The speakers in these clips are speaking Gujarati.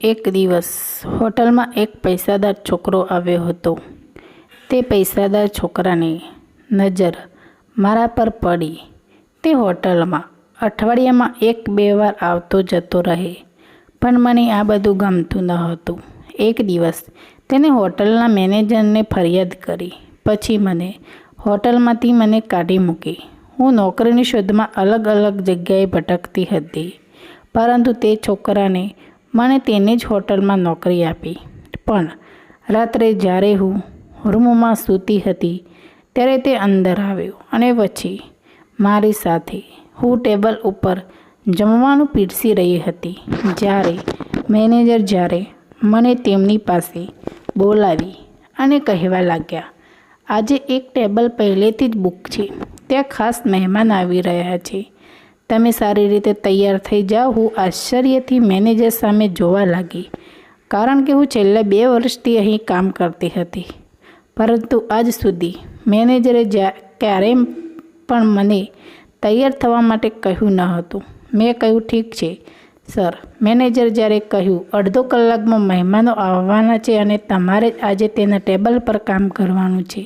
એક દિવસ હોટલમાં એક પૈસાદાર છોકરો આવ્યો હતો. તે પૈસાદાર છોકરાની નજર મારા પર પડી. તે હોટલમાં અઠવાડિયામાં એક બે વાર આવતો જતો રહે, પણ મને આ બધું ગમતું ન હતું. એક દિવસ તેને હોટલના મેનેજરને ફરિયાદ કરી. પછી મને હોટલમાંથી મને કાઢી મૂકી. હું નોકરીની શોધમાં અલગ અલગ જગ્યાએ ભટકતી હતી, પરંતુ તે છોકરાને મને તેને જ હોટલમાં નોકરી આપી. પણ રાત્રે જ્યારે હું રૂમમાં સૂતી હતી, ત્યારે તે અંદર આવ્યો અને પછી મારી સાથે હું ટેબલ ઉપર જમવાનું પીરસી રહી હતી. જ્યારે મેનેજર જ્યારે મને તેમની પાસે બોલાવી અને કહેવા લાગ્યા, આજે એક ટેબલ પહેલેથી જ બુક છે. ત્યાં ખાસ મહેમાન આવી રહ્યા છે. તમે સારી રીતે તૈયાર થઈ જાઓ. હું આશ્ચર્યથી મેનેજર સામે જોવા લાગી, કારણ કે હું છેલ્લા બે વર્ષથી અહીં કામ કરતી હતી. પરંતુ આજ સુધી મેનેજરે ક્યારેય પણ મને તૈયાર થવા માટે કહ્યું ન હતું. મેં કહ્યું, ઠીક છે, સર. મેનેજર જ્યારે કહ્યું, અડધો કલાકમાં મહેમાનો આવવાના છે અને તમારે આજે તેના ટેબલ પર કામ કરવાનું છે.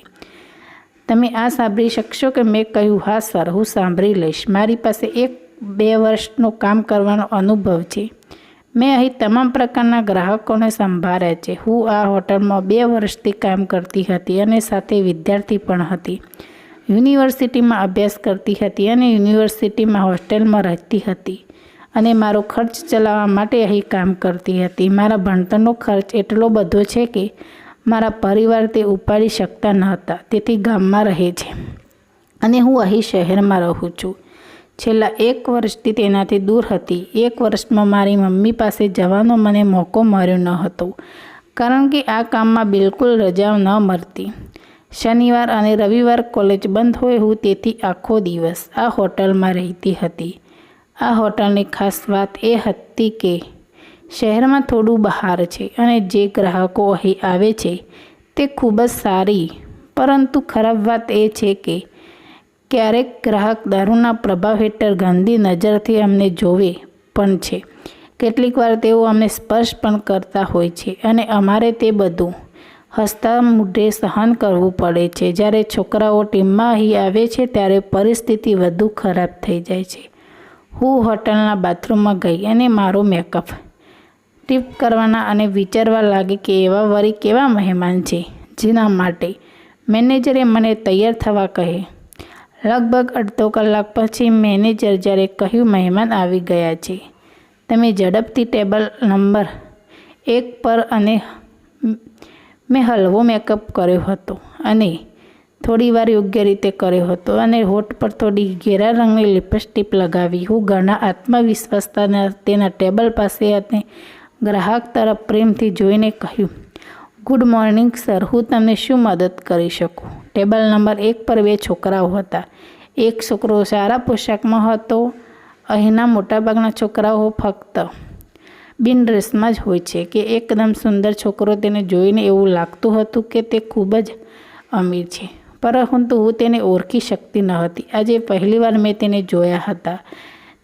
તમે આ સાંભળી શકશો કે મેં કહ્યું, હા, સર, હું સાંભળી લઈશ. મારી પાસે એક બે વર્ષનો કામ કરવાનો અનુભવ છે. મેં અહીં તમામ પ્રકારના ગ્રાહકોને સંભાળ્યા છે. હું આ હોટલમાં બે વર્ષથી કામ કરતી હતી અને સાથે વિદ્યાર્થી પણ હતી. યુનિવર્સિટીમાં અભ્યાસ કરતી હતી અને યુનિવર્સિટીમાં હોસ્ટેલમાં રહેતી હતી અને મારો ખર્ચ ચલાવવા માટે અહીં કામ કરતી હતી. મારા ભણતરનો ખર્ચ એટલો બધો છે કે મારા પરિવાર તે ઉપાડી શકતા ન હતા. તેથી ગામમાં રહે છે. અને હું અહીં શહેરમાં રહું છું. છેલ્લા એક વર્ષથી તેનાથી દૂર હતી. એક વર્ષમાં મારી મમ્મી પાસે જવાનો મને મોકો મળ્યો ન હતો. કારણ કે આ કામમાં બિલકુલ રજા ન મળતી. શનિવાર અને રવિવાર કોલેજ બંધ હોય હું તેથી આખો દિવસ આ હોટલમાં રહેતી હતી. આ હોટલની ખાસ વાત એ હતી કે શહેરમાં થોડું બહાર છે અને જે ગ્રાહકો અહીં આવે છે તે ખૂબ જ સારી. પરંતુ ખરાબ વાત એ છે કે ક્યારેક ગ્રાહક દારૂના પ્રભાવ હેઠળ ગંદી નજરથી અમને જોવે પણ છે. કેટલીક વાર તેઓ અમને સ્પર્શ પણ કરતા હોય છે અને અમારે તે બધું હસતા મુઢે સહન કરવું પડે છે. જ્યારે છોકરાઓ ટીમમાં અહીં આવે છે ત્યારે પરિસ્થિતિ વધુ ખરાબ થઈ જાય છે. હું હોટલના બાથરૂમમાં ગઈ અને મારો મેકઅપ ટીપ કરવાના અને વિચારવા લાગે કે એવા વરી કેવા મહેમાન છે, જેના માટે મેનેજરે મને તૈયાર થવા કહે. લગભગ અડધો કલાક પછી મેનેજર જ્યારે કહ્યું મહેમાન આવી ગયા છે, તમે ઝડપથી ટેબલ નંબર એક પર અને મેં હલવો મેકઅપ કર્યો હતો અને થોડી વાર યોગ્ય રીતે કર્યો હતો અને હોઠ પર થોડી ઘેરા રંગની લિપસ્ટિક લગાવી. હું ઘણા આત્મવિશ્વાસતાના તેના ટેબલ પાસે અને ગ્રાહક તરફ પ્રેમથી જોઈને કહ્યું, ગુડ મોર્નિંગ સર, હું તમને શું મદદ કરી શકું? ટેબલ નંબર એક પર બે છોકરાઓ હતા. એક છોકરો સારા પોશાકમાં હતો, અહીંના મોટાભાગના છોકરાઓ ફક્ત બિન ડ્રેસમાં જ હોય છે. કે એકદમ સુંદર છોકરો તેને જોઈને એવું લાગતું હતું કે તે ખૂબ જ અમીર છે. પરંતુ હું તેને ઓળખી શકતી ન હતી. આજે પહેલીવાર મેં તેને જોયા હતા.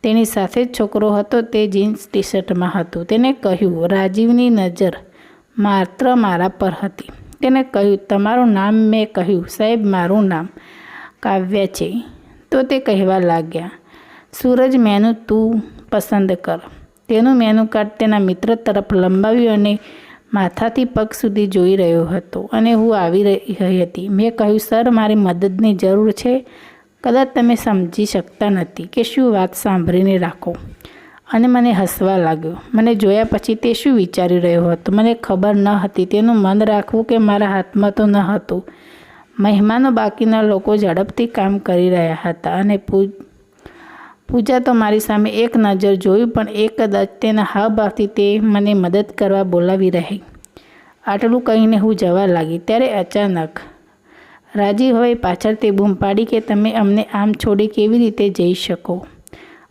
તેની સાથે જ છોકરો હતો, તે જીન્સ ટી શર્ટમાં હતો. તેને કહ્યું, રાજીવની નજર માત્ર મારા પર હતી. તેને કહ્યું, તમારું નામ મેં કહ્યું. સાહેબ, મારું નામ કાવ્ય છે. તો તે કહેવા લાગ્યા, સૂરજ મેનુ તું પસંદ કર. તેનું મેનુ કાર્ડ તેના મિત્ર તરફ લંબાવ્યું અને માથાથી પગ સુધી જોઈ રહ્યો હતો. અને હું આવી રહી હતી. મેં કહ્યું, સર, મારી મદદની જરૂર છે. કદાચ તમે સમજી શકતા નથી કે શું વાત સાંભળીને રાખો. અને મને હસવા લાગ્યો. મને જોયા પછી તે શું વિચારી રહ્યો હતો? મને ખબર ન હતી. તેનું મન રાખવું કે મારા હાથમાં તો ન હતું. મહેમાનો બાકીના લોકો ઝડપથી કામ કરી રહ્યા હતા અને પૂજા તો મારી સામે એક નજર જોયું પણ એ કદાચ તેના હાવભાવથી તે મને મદદ કરવા બોલાવી રહી. આટલું કહીને હું જવા લાગી. ત્યારે અચાનક રાજી હવે પાછળથી બૂમ પાડી કે તમે અમને આમ છોડી કેવી રીતે જઈ શકો?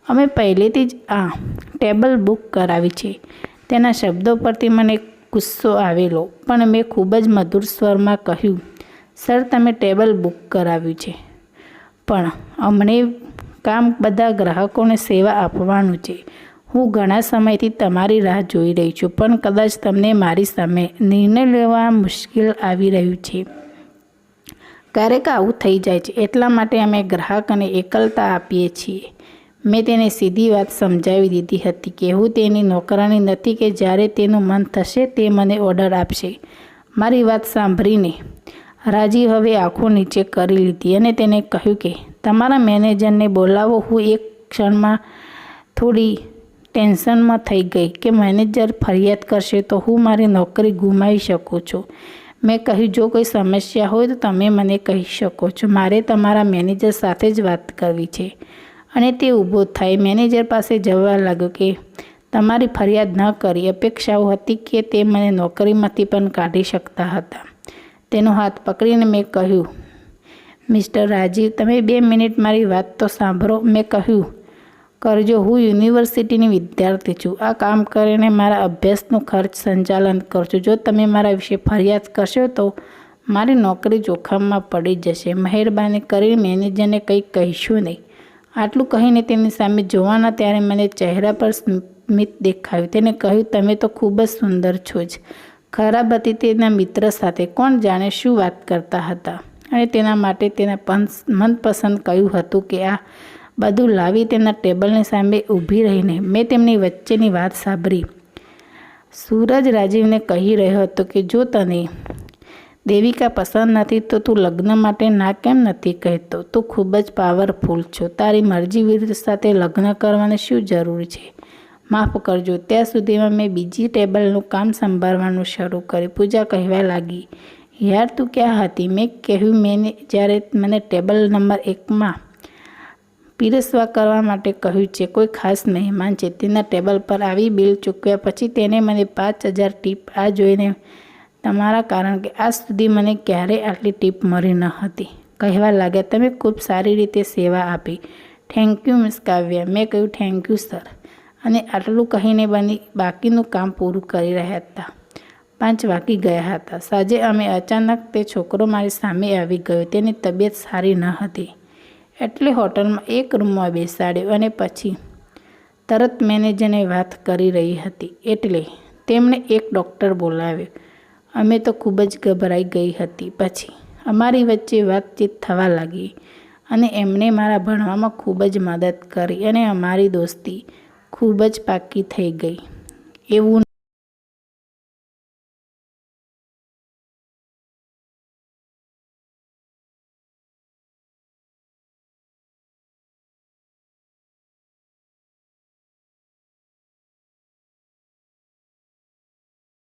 અમે પહેલેથી જ આ ટેબલ બુક કરાવી છે. તેના શબ્દો પરથી મને ગુસ્સો આવેલો, પણ મેં ખૂબ જ મધુર સ્વરમાં કહ્યું, સર, તમે ટેબલ બુક કરાવ્યું છે. પણ અમને કામ બધા ગ્રાહકોને સેવા આપવાનું છે. હું ઘણા સમયથી તમારી રાહ જોઈ રહી છું, પણ કદાચ તમને મારી સામે નિર્ણય લેવા મુશ્કેલ આવી રહ્યું છે. ક્યારેક આવું થઈ જાય છે. એટલા માટે અમે ગ્રાહકને એકલતા આપીએ છીએ. મેં તેને સીધી વાત સમજાવી દીધી હતી કે હું તેની નોકરાણી નથી કે જ્યારે તેનું મન થશે તે મને ઓર્ડર આપશે. મારી વાત સાંભળીને રાજી હવે આંખો નીચે કરી લીધી અને તેને કહ્યું કે, તમારા મેનેજરને બોલાવો. હું એક ક્ષણમાં થોડી ટેન્શનમાં થઈ ગઈ કે મેનેજર ફરિયાદ કરશે તો હું મારી નોકરી ગુમાવી શકું છું. મેં કહ્યું, જો કોઈ સમસ્યા હોય તો તમે મને કહી શકો છો. મારે તમારા મેનેજર સાથે જ વાત કરવી છે. અને તે ઊભો થાય. મેનેજર પાસે જવા લાગ્યો કે તમારી ફરિયાદ ન કરી. અપેક્ષાઓ હતી કે તે મને નોકરીમાંથી પણ કાઢી શકતા હતા. તેનો હાથ પકડીને મેં કહ્યું, મિસ્ટર રાજીવ, તમે બે મિનિટ મારી વાત તો સાંભળો. મેં કહ્યું કરજો. હું યુનિવર્સિટીની વિદ્યાર્થી છું. આ કામ કરીને મારા અભ્યાસનું ખર્ચ સંચાલન કરજો જો તમે મારા વિશે ફરિયાદ કરશો તો મારી નોકરી જોખમમાં પડી જશે. મહેરબાની કરીને મેનેજરને કંઈ કહીશું નહીં. આટલું કહીને તેની સામે જોવાના ત્યારે મને ચહેરા પર સ્મિત દેખાયું. તેને કહ્યું, તમે તો ખૂબ જ સુંદર છો જ. ખરાબ હતી તેના મિત્ર સાથે. કોણ જાણે શું વાત કરતા હતા? અને તેના માટે તેના મનપસંદ કહ્યું હતું કે, આ બધું લાવી તેમના ટેબલની સામે ઊભી રહીને મેં તેમની વચ્ચેની વાત સાંભળી. સૂરજ રાજીવને કહી રહ્યો હતો કે, જો તને દેવિકા પસંદ નથી, તો તું લગ્ન માટે ના કેમ નથી કહેતો? તું ખૂબ જ પાવરફુલ છો. તારી મરજી વિરુદ્ધ સાથે લગ્ન કરવાની શું જરૂર છે? માફ કરજો. ત્યાં સુધીમાં મેં બીજી ટેબલનું કામ સંભાળવાનું શરૂ કર્યું. પૂજા કહેવા લાગી, યાર, તું ક્યાં હતી? મેં કહ્યું, મેં જ્યારે મને ટેબલ નંબર એકમાં પીરસવા કરવા માટે કહ્યું છે. કોઈ ખાસ મહેમાન છે. તેના ટેબલ પર આવી બિલ ચૂકવ્યા પછી તેને મને પાંચ હજાર ટીપ આ જોઈને તમારા કારણ કે આજ સુધી મને ક્યારેય આટલી ટીપ મળી ન હતી. કહેવા લાગ્યા, તમે ખૂબ સારી રીતે સેવા આપી. Thank you miss Kavya. મેં કહ્યું થેન્ક યુ સર અને આટલું કહીને બની બાકીનું કામ પૂરું કરી રહ્યા હતા. પાંચ વાગી ગયા હતા. સાંજે અમે અચાનક તે છોકરો મારી સામે આવી ગયો. તેની તબિયત સારી ન હતી. એટલે હોટલમાં એક રૂમમાં બેસાડ્યો અને પછી તરત મેનેજરને વાત કરી રહી હતી. એટલે તેમણે એક ડૉક્ટર બોલાવ્યો. અમે તો ખૂબ જ ગભરાઈ ગઈ હતી. પછી અમારી વચ્ચે વાતચીત થવા લાગી અને એમણે મારા ભણવામાં ખૂબ જ મદદ કરી અને અમારી દોસ્તી ખૂબ જ પાકી થઈ ગઈ. એવું